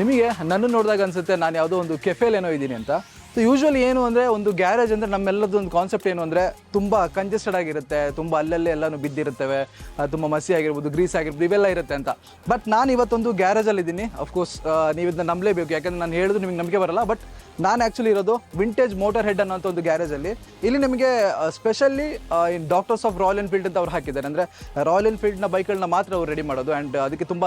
ನಿಮಗೆ ನನ್ನ ನೋಡಿದಾಗ ಅನ್ಸುತ್ತೆ ನಾನು ಯಾವುದೋ ಒಂದು ಕೆಫೆಲ್ ಏನೋ ಇದ್ದೀನಿ ಅಂತ. ಸೊ ಯೂಶ್ವಲಿ ಏನು ಅಂದರೆ ಒಂದು ಗ್ಯಾರೇಜ್ ಅಂದರೆ ನಮ್ಮೆಲ್ಲದ್ದು ಒಂದು ಕಾನ್ಸೆಪ್ಟ್ ಏನು ಅಂದರೆ ತುಂಬ ಕಂಜೆಸ್ಟೆಡ್ ಆಗಿರುತ್ತೆ, ತುಂಬ ಅಲ್ಲಲ್ಲೇ ಎಲ್ಲನೂ ಬಿದ್ದಿರುತ್ತವೆ ತುಂಬ ಮಸಿ ಆಗಿರ್ಬೋದು ಗ್ರೀಸ್ ಆಗಿರ್ಬೋದು, ಇವೆಲ್ಲ ಇರುತ್ತೆ ಅಂತ. ಬಟ್ ನಾನು ಇವತ್ತೊಂದು ಗ್ಯಾರೇಜಲ್ಲಿ ಇದ್ದೀನಿ. ಅಫ್ಕೋರ್ಸ್ ನೀವು ಇದನ್ನ ನಂಬಲೇಬೇಕು. ಯಾಕಂದರೆ ನಾನು ಹೇಳಿದ್ರು ನಿಮಗೆ ನಂಬಿಕೆ ಬರಲ್ಲ. ಬಟ್ ನಾನು ಆ್ಯಕ್ಚುಲಿ ಇರೋದು ವಿಂಟೇಜ್ ಮೋಟರ್ ಹೆಡ್ ಅನ್ನೋಂಥ ಒಂದು ಗ್ಯಾರೇಜಲ್ಲಿ ಇಲ್ಲಿ ನಿಮಗೆ specially in doctors of Royal Enfield ಅಂತ ಅವ್ರು ಹಾಕಿದ್ದಾರೆ. ಅಂದರೆ ರಾಯಲ್ ಎನ್ಫೀಲ್ಡ್ನ ಬೈಕ್ಗಳನ್ನ ಮಾತ್ರ ಅವ್ರು ರೆಡಿ ಮಾಡೋದು. ಆ್ಯಂಡ್ ಅದಕ್ಕೆ ತುಂಬ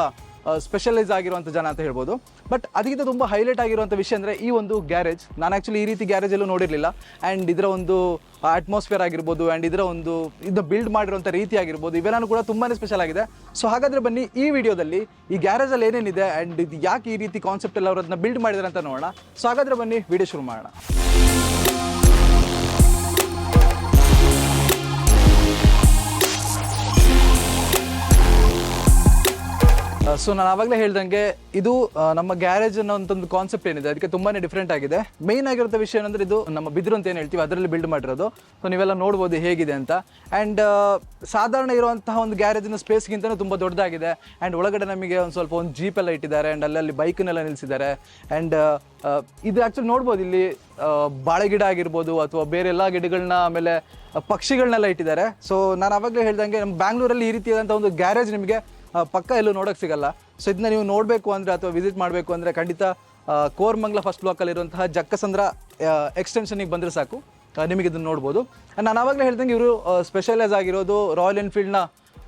ಸ್ಪೆಷಲೈಸ್ ಆಗಿರುವಂಥ ಜನ ಅಂತ ಹೇಳ್ಬೋದು. ಬಟ್ ಅದಕ್ಕಿಂತ ತುಂಬ ಹೈಲೈಟ್ ಆಗಿರುವಂಥ ವಿಷಯ ಅಂದರೆ ಈ ಒಂದು ಗ್ಯಾರೇಜ್ ನಾನು ಆ್ಯಕ್ಚುಲಿ ಈ ರೀತಿ ಗ್ಯಾರೇಜ್ ಎಲ್ಲೂ ನೋಡಿರಲಿಲ್ಲ. ಆ್ಯಂಡ್ ಇದರ ಒಂದು ಅಟ್ಮಾಸ್ಫಿಯರ್ ಆಗಿರ್ಬೋದು ಆ್ಯಂಡ್ ಇದರ ಒಂದು ಇದು ಬಿಲ್ಡ್ ಮಾಡಿರುವಂಥ ರೀತಿ ಆಗಿರ್ಬೋದು, ಇವೆಲ್ಲನೂ ಕೂಡ ತುಂಬಾ ಸ್ಪೆಷಲ್ ಆಗಿದೆ. ಸೊ ಹಾಗಾದರೆ ಬನ್ನಿ ಈ ವಿಡಿಯೋದಲ್ಲಿ ಈ ಗ್ಯಾರೇಜಲ್ಲಿ ಏನೇನಿದೆ ಆ್ಯಂಡ್ ಇದು ಯಾಕೆ ಈ ರೀತಿ ಕಾನ್ಸೆಪ್ಟ್ ಎಲ್ಲ ಅವ್ರು ಅದನ್ನ ಬಿಲ್ಡ್ ಮಾಡಿದ್ದಾರೆ ಅಂತ ನೋಡೋಣ. ಸೊ ಹಾಗಾದರೆ ಬನ್ನಿ ವಿಡಿಯೋ ಶುರು ಮಾಡೋಣ. ಸೊ ನಾನು ಆವಾಗಲೇ ಹೇಳ್ದಂಗೆ ಇದು ನಮ್ಮ ಗ್ಯಾರೇಜ್ ಅನ್ನೋ ಒಂದು ಕಾನ್ಸೆಪ್ಟ್ ಏನಿದೆ, ಅದಕ್ಕೆ ತುಂಬಾನೇ ಡಿಫ್ರೆಂಟ್ ಆಗಿದೆ. ಮೇನ್ ಆಗಿರೋ ವಿಷಯ ಏನಂದ್ರೆ ಇದು ನಮ್ಮ ಬಿದ್ರು ಅಂತ ಏನು ಹೇಳ್ತೀವಿ ಅದರಲ್ಲಿ ಬಿಲ್ಡ್ ಮಾಡಿರೋದು. ಸೊ ನೀವೆಲ್ಲ ನೋಡ್ಬೋದು ಹೇಗಿದೆ ಅಂತ. ಆ್ಯಂಡ್ ಸಾಧಾರಣ ಇರುವಂತಹ ಒಂದು ಗ್ಯಾರೇಜಿನ ಸ್ಪೇಸ್ಗಿಂತಲೂ ತುಂಬ ದೊಡ್ಡದಾಗಿದೆ. ಆ್ಯಂಡ್ ಒಳಗಡೆ ನಮಗೆ ಒಂದು ಸ್ವಲ್ಪ ಒಂದು ಜೀಪ್ ಎಲ್ಲ ಇಟ್ಟಿದ್ದಾರೆ ಆ್ಯಂಡ್ ಅಲ್ಲಲ್ಲಿ ಬೈಕ್ನೆಲ್ಲ ನಿಲ್ಲಿಸಿದ್ದಾರೆ ಆ್ಯಂಡ್ ಇದು ಆ್ಯಕ್ಚುಲಿ ನೋಡ್ಬೋದು ಇಲ್ಲಿ ಬಾಳೆ ಗಿಡ ಆಗಿರ್ಬೋದು ಅಥವಾ ಬೇರೆ ಎಲ್ಲ ಗಿಡಗಳನ್ನ ಆಮೇಲೆ ಪಕ್ಷಿಗಳನ್ನೆಲ್ಲ ಇಟ್ಟಿದ್ದಾರೆ. ಸೊ ನಾನು ಆವಾಗಲೇ ಹೇಳ್ದಂಗೆ ನಮ್ಮ ಬ್ಯಾಂಗ್ಳೂರಲ್ಲಿ ಈ ರೀತಿಯಾದಂಥ ಒಂದು ಗ್ಯಾರೇಜ್ ನಿಮಗೆ ಪಕ್ಕ ಎಲ್ಲೂ ನೋಡೋಕೆ ಸಿಗಲ್ಲ. ಸೊ ಇದನ್ನ ನೀವು ನೋಡಬೇಕು ಅಂದರೆ ಅಥವಾ ವಿಸಿಟ್ ಮಾಡಬೇಕು ಅಂದರೆ ಖಂಡಿತ ಕೋರ್ಮಂಗ್ಲ ಫಸ್ಟ್ ಬ್ಲಾಕಲ್ಲಿರುವಂತಹ ಜಕ್ಕಸಂದ್ರ ಎಕ್ಸ್ಟೆನ್ಷನಿಗೆ ಬಂದರೆ ಸಾಕು. ನಿಮಗೆ ಇದನ್ನು ನೋಡ್ಬೋದು. ನಾನು ಆವಾಗಲೇ ಹೇಳ್ದಂಗೆ ಇವರು ಸ್ಪೆಷಲೈಸ್ ಆಗಿರೋದು ರಾಯಲ್ ಎನ್ಫೀಲ್ಡ್ನ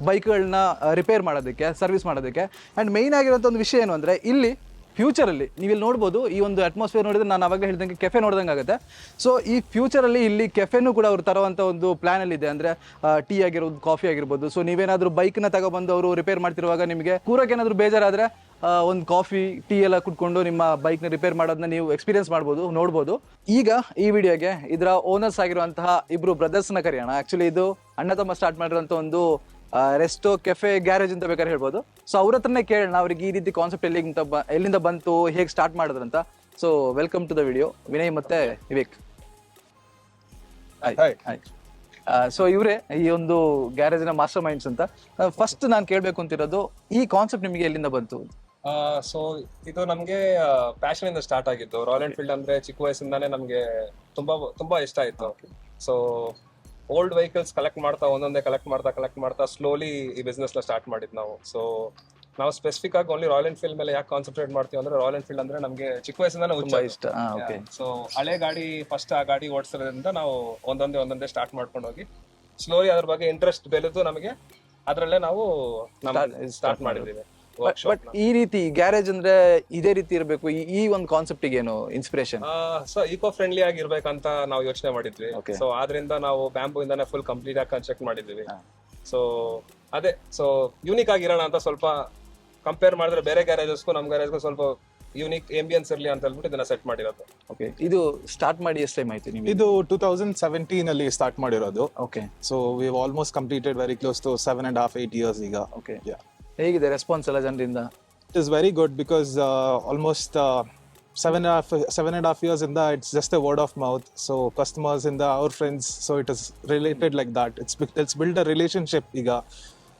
ಬೈಕ್ಗಳನ್ನ ರಿಪೇರ್ ಮಾಡೋದಕ್ಕೆ ಸರ್ವಿಸ್ ಮಾಡೋದಕ್ಕೆ. ಆ್ಯಂಡ್ ಮೇಯ್ನ್ ಆಗಿರೋಂಥ ಒಂದು ವಿಷಯ ಏನು ಅಂದರೆ, ಇಲ್ಲಿ ಫ್ಯೂಚರಲ್ಲಿ ನೀವು ಇಲ್ಲಿ ನೋಡ್ಬೋದು, ಈ ಒಂದು ಅಟ್ಮಾಸ್ಫಿಯರ್ ನೋಡಿದ್ರೆ ನಾನು ಅವಾಗ ಹೇಳಿದಂಗೆ ಕೆಫೆ ನೋಡ್ದಂಗೆ ಆಗುತ್ತೆ. ಸೊ ಈ ಫ್ಯೂಚರಲ್ಲಿ ಇಲ್ಲಿ ಕೆಫೆನೂ ಕೂಡ ಅವ್ರು ತರುವಂಥ ಒಂದು ಪ್ಲ್ಯಾನಲ್ಲಿ ಇದೆ. ಅಂದರೆ ಟೀ ಆಗಿರ್ಬೋದು ಕಾಫಿ ಆಗಿರ್ಬೋದು. ಸೊ ನೀವೇನಾದರೂ ಬೈಕ್ನ ತಗೊಬಂದು ಅವರು ರಿಪೇರ್ ಮಾಡ್ತಿರುವಾಗ ನಿಮಗೆ ಕೂರಕ್ಕೆ ಏನಾದರೂ ಬೇಜಾರಾದರೆ ಒಂದು ಕಾಫಿ ಟೀ ಎಲ್ಲ ಕುಟ್ಕೊಂಡು ನಿಮ್ಮ ಬೈಕ್ನ ರಿಪೇರ್ ಮಾಡೋದನ್ನ ನೀವು ಎಕ್ಸ್ಪೀರಿಯನ್ಸ್ ಮಾಡ್ಬೋದು, ನೋಡ್ಬೋದು. ಈಗ ಈ ವಿಡಿಯೋಗೆ ಇದರ ಓನರ್ಸ್ ಆಗಿರುವಂತಹ ಇಬ್ರು ಬ್ರದರ್ಸ್ನ ಕರೆಯೋಣ. ಆ್ಯಕ್ಚುಲಿ ಇದು ಅಣ್ಣ ತಮ್ಮ ಸ್ಟಾರ್ಟ್ ಮಾಡಿರುವಂಥ ಒಂದು ರೆಸ್ಟೋ ಕೆಫೆ ಗ್ಯಾರೇಜ್ ಅಂತ ಬೇಕಾದ್ರೆ ಹೇಳ್ಬೋದು. ಸೊ ಅವ್ರ ಹತ್ರನೇ ಕೇಳೋಣ ಅವ್ರಿಗೆ ಈ ರೀತಿ ಕಾನ್ಸೆಪ್ಟ್ ಎಲ್ಲಿಂದ ಬ- ಎಲ್ಲಿಂದ ಬಂತು ಹೇಗೆ ಸ್ಟಾರ್ಟ್ ಮಾಡಿದ್ರು ಅಂತ. So welcome to the video Vinay ಮತ್ತೆ ವಿವೇಕ್. ಸೊ ಇವರೇ ಈ ಒಂದು ಗ್ಯಾರೇಜಿನ ಮಾಸ್ಟರ್ ಮೈಂಡ್ಸ್ ಅಂತ. ಫಸ್ಟ್ ನಾನು ಕೇಳಬೇಕು ಅಂತಿರೋದು ಈ ಕಾನ್ಸೆಪ್ಟ್ ನಿಮಗೆ ಎಲ್ಲಿಂದ ಬಂತು? ಸೊ ಇದು ನಮಗೆ ಪ್ಯಾಷನ್ ಇಂದ ಸ್ಟಾರ್ಟ್ ಆಗಿತ್ತು ರಾಯಲ್ ಎನ್ಫೀಲ್ಡ್ ಅಂದ್ರೆ ಚಿಕ್ಕ ವಯಸ್ಸಿಂದಾನೇ ನಮಗೆ ತುಂಬಾ ತುಂಬಾ ಇಷ್ಟ ಆಯ್ತು. ಸೊ ಓಲ್ಡ್ ವೆಹಿಕಲ್ಸ್ ಕಲೆಕ್ಟ್ ಮಾಡ್ತಾ ಒಂದೊಂದೇ ಕಲೆಕ್ಟ್ ಮಾಡ್ತಾ ಕಲೆಕ್ಟ್ ಮಾಡ್ತಾ ಸ್ಲೋಲಿ ಈ ಬಿಸ್ನೆಸ್ನ ಸ್ಟಾರ್ಟ್ ಮಾಡಿದ್ ನಾವು. ಸೊ ನಾವು ಸ್ಪೆಸಿಫಿಕ್ ಆಗಿ ಓನ್ಲಿ ರಾಯಲ್ ಎನ್ಫೀಲ್ಡ್ ಮೇಲೆ ಯಾಕೆ ಕಾನ್ಸಂಟ್ರೇಟ್ ಮಾಡ್ತೀವಿ ಅಂದ್ರೆ ರಾಯಲ್ ಎನ್ಫೀಲ್ಡ್ ಅಂದ್ರೆ ನಮಗೆ ಚಿಕ್ಕ ವಯಸ್ಸಿಂದ ತುಂಬಾ ಹುಚ್ಚ ಇಷ್ಟ ಸೊ ಹಳೆ ಗಾಡಿ ಫಸ್ಟ್ ಆ ಗಾಡಿ ಓಡಿಸೋದ್ರಿಂದ ನಾವು ಒಂದೊಂದೇ ಒಂದೊಂದೇ ಸ್ಟಾರ್ಟ್ ಮಾಡ್ಕೊಂಡು ಹೋಗಿ ಸ್ಲೋಲಿ ಅದ್ರ ಬಗ್ಗೆ ಇಂಟ್ರೆಸ್ಟ್ ಬೆಳೆದು ನಮಗೆ ಅದರಲ್ಲೇ ನಾವು ಸ್ಟಾರ್ಟ್ ಮಾಡಿದ್ದೀವಿ. ಬಟ್ ಈ ರೀತಿ ಗ್ಯಾರೇಜ್ ಅಂದ್ರೆ ಇದೇ ರೀತಿ ಇರಬೇಕು. ಈ ಒಂದು ಕಾನ್ಸೆಪ್ಟ್ ಏನು ಇನ್ಸ್ಪಿರೇಷನ್ ಸೊ ಈಕೋ ಫ್ರೆಂಡ್ಲಿ ಆಗಿರ್ಬೇಕಂತ ನಾವು ಯೋಚನೆ ಮಾಡಿದ್ವಿ. ಸೊ ಆದ್ರಿಂದ ನಾವು ಬ್ಯಾಂಬೂ ಇಂದಾನೆ ಫುಲ್ ಕಂಪ್ಲೀಟ್ ಆಗಿ ಕನ್ಸ್ಟ್ರಕ್ಟ್ ಮಾಡಿದ್ವಿ ಸೊ ಅದೇ ಸೊ ಯೂನಿಕ್ ಆಗಿರೋಣ ಅಂತ ಸ್ವಲ್ಪ ಕಂಪೇರ್ ಮಾಡಿದ್ರೆ ಬೇರೆ ಗ್ಯಾರೇಜಸ್ಗೂ ನಮ್ ಗ್ಯಾರೇಜ್ಗೂ ಸ್ವಲ್ಪ ಯೂನಿಕ್ ಎಂಬಿಯನ್ಸ್ ಇರಲಿ ಅಂತ ಹೇಳ್ಬಿಟ್ಟು ಇದನ್ನ ಸೆಟ್ ಮಾಡಿರೋದು. ಓಕೆ ಇದು ಸ್ಟಾರ್ಟ್ ಮಾಡಿ ಎಷ್ಟು ಟೈಮ್ ಆಯ್ತು ನಿಮ್ಗೆ? ಇದು ಟೂ ತೌಸಂಡ್ ಸೆವೆಂಟೀನ್ ಅಲ್ಲಿ ಸ್ಟಾರ್ಟ್ ಮಾಡಿರೋದು. Okay so we almost completed very close to seven and half eight years ಈಗ. Okay Yeah. ಹೇಗಿದೆ ರೆಸ್ಪಾನ್ಸ್ ಎಲ್ಲ ಜನರಿಂದ? It is very good because almost seven of seven and half years ಇಂದ it's just a word of mouth so customers ಇಂದ ಅವ್ರ friends so it is related like that it's it's build a relationship ಈಗ.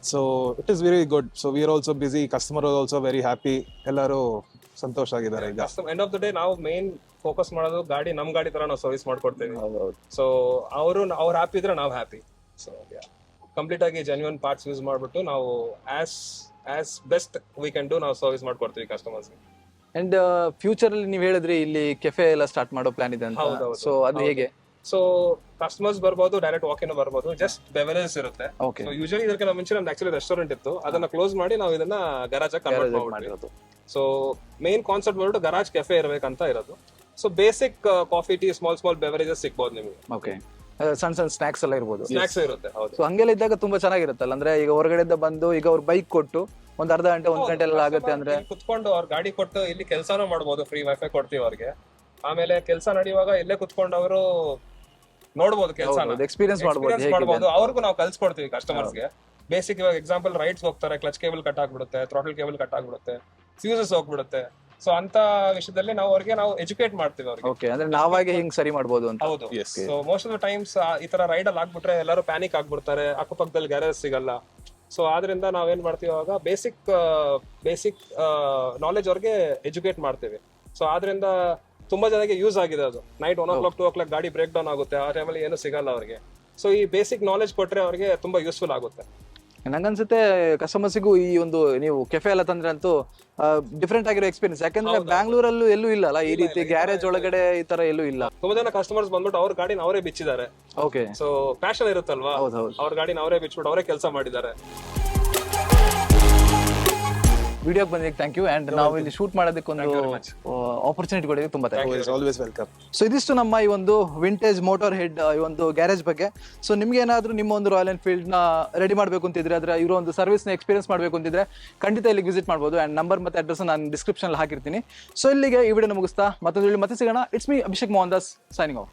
So it is very good so we are also busy customer also very happy ಎಲ್ಲರೂ ಸಂತೋಷ ಆಗಿದ್ದಾರೆ ಈಗ. End of the day ನಾವು main focus ಮಾಡೋದು ಗಾಡಿ ನಮ್ಮ ಗಾಡಿ ತರ ನಾವು ಸರ್ವಿಸ್ ಮಾಡ್ಕೊಡ್ತೇವೆ ಸೊ ಅವರು ಅವ್ರು ಹ್ಯಾಪಿ ಇದ್ರೆ ನಾವು ಹ್ಯಾಪಿ ಸೊ ಕಂಪ್ಲೀಟ್ ಆಗಿ ಜೆನ್ಯೂನ್ ಪಾರ್ಟ್ಸ್ ಯೂಸ್ ಮಾಡ್ಬಿಟ್ಟು ನಾವು as as best we can do ನಾವು ಸರ್ವಿಸ್ ಮಾಡ್ಕೊಡ್ತೀವಿ ಕಸ್ಟಮರ್ಸ್ ಅಂಡ್ ಫ್ಯೂಚರ್ ಅಲ್ಲಿ ನೀವು ಹೇಳಿದ್ರಿ ಇಲ್ಲಿ ಕೆಫೆ ಎಲ್ಲ ಸ್ಟಾರ್ಟ್ ಮಾಡೋ ಪ್ಲಾನ್ ಇದೆ ಅಂತ. ಹೌದೌದು. ಸೊ ಅದು ಹೇಗೆ? ಸೊ ಕಸ್ಟಮರ್ಸ್ ಬರ್ಬೋದು ಡೈರೆಕ್ಟ್ ವಾಕ್ ಇನ್ ಬರ್ಬೋದು ಜಸ್ಟ್ ಬೆವರೇಜ್ ಇರುತ್ತೆ. ಓಕೆ ಯೂಶಲಿ ಇದಕ್ಕೆ ಮುಂಚೆ ನಮ್ದು ಆಕ್ಚುಲಿ ರೆಸ್ಟೋರೆಂಟ್ ಇತ್ತು. ಅದನ್ನ ಕ್ಲೋಸ್ ಮಾಡಿ ನಾವು ಇದನ್ನ ಗರಾಜ್ ಕನ್ವರ್ಟ್ ಮಾಡ್ಬಿಟ್ವಿ. ಮಾಡಿರೋದು ಸೊ ಮೇನ್ ಕಾನ್ಸೆಪ್ಟ್ ಬಂದ್ಬಿಟ್ಟು ಗರಾಜ್ ಕೆಫೆ ಇರಬೇಕಂತ ಇರೋದು. So basic coffee tea small small beverages ಸಿಗ್ಬೋದು ನಿಮಗೆ. ಓಕೆ ಸಣ್ಣ ಸಣ್ಣ ಸ್ನಾಕ್ಸ್ ಎಲ್ಲ ಇರ್ಬೋದು. ಸ್ನಾಕ್ಸ್ ಇರುತ್ತೆ ಹೌದು. ಸೊ ಹಂಗೆಲ್ಲ ಇದ್ದಾಗ ತುಂಬಾ ಚೆನ್ನಾಗಿರುತ್ತಲ್ಲ? ಅಂದ್ರೆ ಈಗ ಹೊರಗಡೆಯಿಂದ ಬಂದು ಈಗ ಅವ್ರು ಬೈಕ್ ಕೊಟ್ಟು ಒಂದ್ ಅರ್ಧ ಗಂಟೆ ಒಂದ್ ಗಂಟೆ ಎಲ್ಲ ಆಗುತ್ತೆ ಅಂದ್ರೆ? ಕುತ್ಕೊಂಡು ಅವ್ರ ಗಾಡಿ ಕೊಟ್ಟು ಇಲ್ಲಿ ಕೆಲಸನೂ ಮಾಡ್ಬೋದು ಫ್ರೀ ವೈಫೈ ಕೊಡ್ತೀವಿ ಅವ್ರಿಗೆ. ಆಮೇಲೆ ಕೆಲಸ ನಡೆಯುವಾಗ ಇಲ್ಲೇ ಕುತ್ಕೊಂಡು ಅವರು ನೋಡ್ಬೋದು ಕೆಲಸ ಎಕ್ಸ್ಪೀರಿಯನ್ಸ್ ಮಾಡಬಹುದು ಮಾಡ್ಬೋದು ಅವ್ರಿಗೂ ನಾವು ಕಲ್ಸ್ಕೊಡ್ತೀವಿ ಕಸ್ಟಮರ್ಸ್ಗೆ ಬೇಸಿಕ್ ಇವಾಗ ಎಕ್ಸಾಂಪಲ್ ರೈಟ್ಸ್ ಹೋಗ್ತಾರೆ ಕ್ಲಚ್ ಕೇಬಲ್ ಕಟ್ ಆಗ್ಬಿಡುತ್ತೆ ಥ್ರಾಟಲ್ ಕೇಬಲ್ ಕಟ್ ಆಗ್ಬಿಡುತ್ತೆ ಫ್ಯೂಸಸ್ ಹೋಗ್ಬಿಡುತ್ತೆ. ಸೊ ಅಂತ ವಿಷಯದಲ್ಲಿ ನಾವು ಅವ್ರಿಗೆ ನಾವು ಎಜುಕೇಟ್ ಮಾಡ್ತೀವಿ ಅವ್ರಿಗೆ. ಓಕೆ ಅಂದ್ರೆ ನಾವಾಗೆ ಹಿಂಗ್ ಸರಿ ಮಾಡ್ಬೋದು ಅಂತ. ಹೌದು. So most of the times ಈ ತರ ರೈಡ್ ಅಲ್ಲಿ ಆಗ್ಬಿಟ್ರೆ ಎಲ್ಲರೂ ಪ್ಯಾನಿಕ್ ಆಗ್ಬಿಡ್ತಾರೆ ಅಕ್ಕಪಕ್ಕದಲ್ಲಿ ಗ್ಯಾರೇಜ್ ಸಿಗಲ್ಲ. ಸೊ ಆದ್ರಿಂದ ನಾವೇನ್ ಮಾಡ್ತೀವಿ ಅವಾಗ ಬೇಸಿಕ್ ಬೇಸಿಕ್ ನಾಲೆಜ್ ಅವ್ರಿಗೆ ಎಜುಕೇಟ್ ಮಾಡ್ತೀವಿ. ಸೊ ಆದ್ರಿಂದ ತುಂಬಾ ಜನಕ್ಕೆ ಯೂಸ್ ಆಗಿದೆ ಅದು. Night one o'clock two o'clock ಗಾಡಿ ಬ್ರೇಕ್ ಡೌನ್ ಆಗುತ್ತೆ ಆ ಟೈಮಲ್ಲಿ ಏನು ಸಿಗಲ್ಲ ಅವ್ರಿಗೆ. ಸೊ ಈ ಬೇಸಿಕ್ ನಾಲೆಜ್ ಕೊಟ್ರೆ ಅವ್ರಿಗೆ ತುಂಬಾ ಯೂಸ್ಫುಲ್ ಆಗುತ್ತೆ. ನಂಗನ್ಸುತ್ತೆ ಕಸ್ಟಮರ್ಸಿಗೂ ಈ ಒಂದು ನೀವು ಕೆಫೆ ಎಲ್ಲ ತಂದ್ರೆ ಅಂತೂ ಡಿಫ್ರೆಂಟ್ ಆಗಿರೋ ಎಕ್ಸ್ಪೀರಿಯನ್ಸ್ ಯಾಕಂದ್ರೆ ಬ್ಯಾಂಗ್ಳೂರಲ್ಲೂ ಎಲ್ಲೂ ಇಲ್ಲ ಅಲ್ಲ? ಈ ರೀತಿ ಗ್ಯಾರೇಜ್ ಒಳಗಡೆ ಈ ತರ ಎಲ್ಲೂ ಇಲ್ಲ. ತುಂಬಾ ಜನ ಕಸ್ಟಮರ್ಸ್ ಬಂದ್ಬಿಟ್ಟು ಅವ್ರ ಗಾಡಿನ ಅವರೇ ಬಿಚ್ಚಿದ್ದಾರೆ. ಓಕೆ ಸೊ ಪ್ಯಾಷನ್ ಇರುತ್ತಲ್ವಾ? ಹೌದು ಹೌದು ಅವ್ರ ಗಾಡಿನ ಅವರೇ ಬಿಚ್ಬಿಟ್ಟು ಅವರೇ ಕೆಲಸ ಮಾಡಿದ್ದಾರೆ. ವಿಡಿಯೋಗೆ ಬಂದಿದ್ದಕ್ಕೆ ಥ್ಯಾಂಕ್ ಯು ಅಂಡ್ ನಾವು ಇಲ್ಲಿ ಶೂಟ್ ಮಾಡೋದಕ್ಕೆ ಒಂದು ಆಪರ್ಚುನಿಟಿ ಕೊಡೋದಕ್ಕೆ ತುಂಬಾ thank you always welcome so ಇದಿಷ್ಟು ನಮ್ಮ ಈ ಒಂದು ವಿಂಟೇಜ್ ಮೋಟಾರ್ ಹೆಡ್ ಈ ಒಂದು ಗ್ಯಾರೇಜ್ ಬಗ್ಗೆ. ಸೊ ನಿಮ್ಗೆ ಏನಾದರೂ ನಿಮ್ಮ ಒಂದು ರಾಯಲ್ ಎನ್ಫೀಲ್ಡ್ನ ನ ರೆಡಿ ಮಾಡಬೇಕು ಅಂತಿದ್ರೆ ಅದರ ಇರೋ ಒಂದು ಸರ್ವಿಸ್ನ ಎಕ್ಸ್ಪೀರಿಯನ್ಸ್ ಮಾಡಬೇಕು ಅಂತಿದ್ರೆ ಖಂಡಿತ ಇಲ್ಲಿಗೆ ವಿಸಿಟ್ ಮಾಡ್ಬೋದು. ಅಂಡ್ ನಂಬರ್ ಮತ್ತೆ ಅಡ್ರೆಸ್ ನಾನು ಡಿಸ್ಕ್ರಿಪ್ಷನ್ ಹಾಕಿರ್ತೀನಿ. ಸೊ ಇಲ್ಲಿಗೆ ಈ ವಿಡಿಯೋ ಮುಗಿಸ್ತಾ ಮತ್ತೊಂದು ಮತ್ತೆ ಸಿಗೋಣ. It's me Abhishek Mohan Das signing off